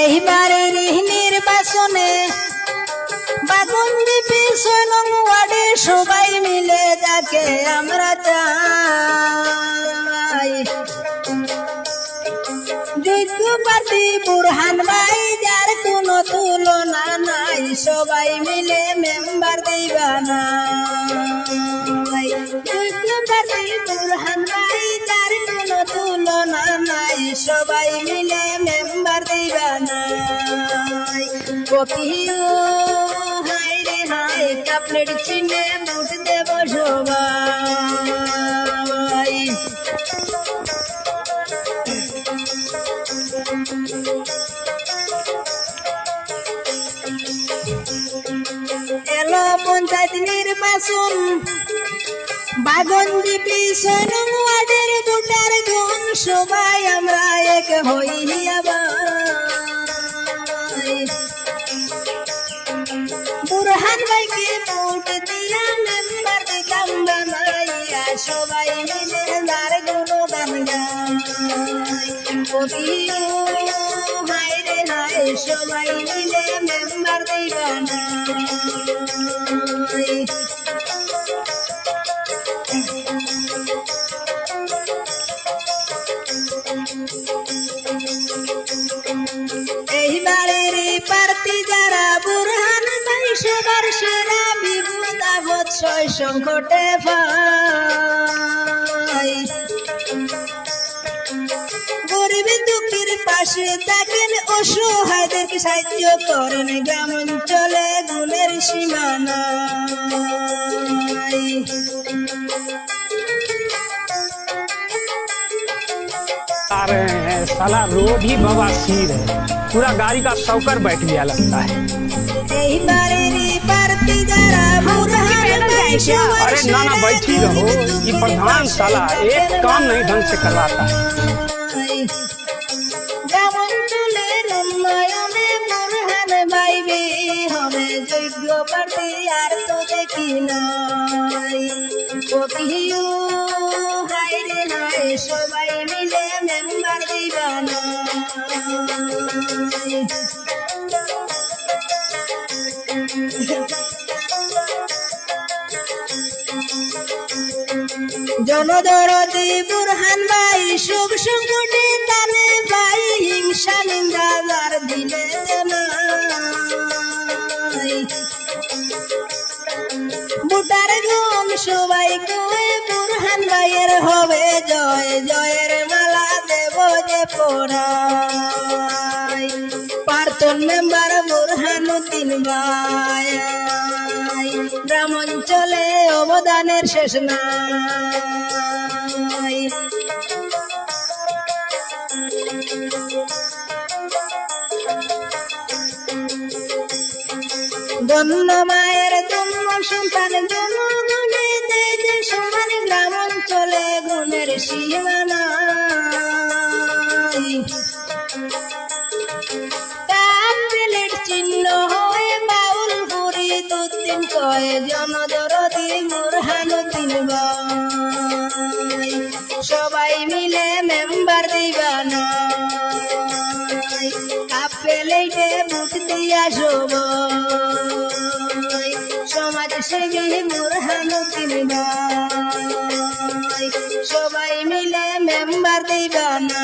এইবারে নির্বাচনে বাগুন্দি সবাই মিলে যাকে আমরা চাই। যোগ্য বুরহান ভাই, যার তুলনা নাই, সবাই মিলে মেম্বার দিবা না বুরহান ভাই, যার তুলনা নাই, সবাই মিলে দেব এলো পঞ্চায়েত নির্বাচন বাগন্দি পিছন ওয়ার্ডের ভোটার গণ সবাই আমরা এক হইয়া ভাইকে ভোট দিয়া মেম্বার সবাই মিলে তার গুণগান গাই কবিও, হায় সবাই মিলে মেম্বার দিবা না এই যারা বুরহান ভাই সবার সেরা বিপদ আপদ ছয় সংকটে ভাই গরিব দুঃখীর পাশে থাকেন অসহায়দেরকে সাহায্য করেন গ্রাম অঞ্চলে গুণের সীমানা आ रहे हैं साला रोड ही बवासीर है पूरा गाड़ी का शौकर बैठ गया लगता है এই বাড়ির প্রার্থী যারা বুরহান ভাই সবার अरे ना ना সেরা बैठी रहो ये प्रधान साला एक काम नहीं ढंग से करवाता है গ্রামাঞ্চলের উন্নয়নে বুরহান না জনদরদি বুরহান ভাই তালে ভাই, হিংসা দিলে বুটার গম সবাই কয়ে বুরহান ভাইয়ের হবে জয়, জয়ের মালা দেব যে পড়াই প্রার্থন মেম্বার বুরহানুদ্দিন ভাই গ্রাম অবদানের শেষ নাই। জন্ম মায়ের জন্ম, সন্তান জন্মগুণে যে সমান গ্রাম অঞ্চলে গুণের সীমানা চিহ্ন হয়ে বাউল পুরি দুদিন কয়ে জনদরদি সবাই মিলে মেম্বার দিবা না কাপ প্লেটে বুট দিয়া সবাই সমাজ সেবী মুরহানুদ্দিন সবাই মিলে মেম্বার দিবা না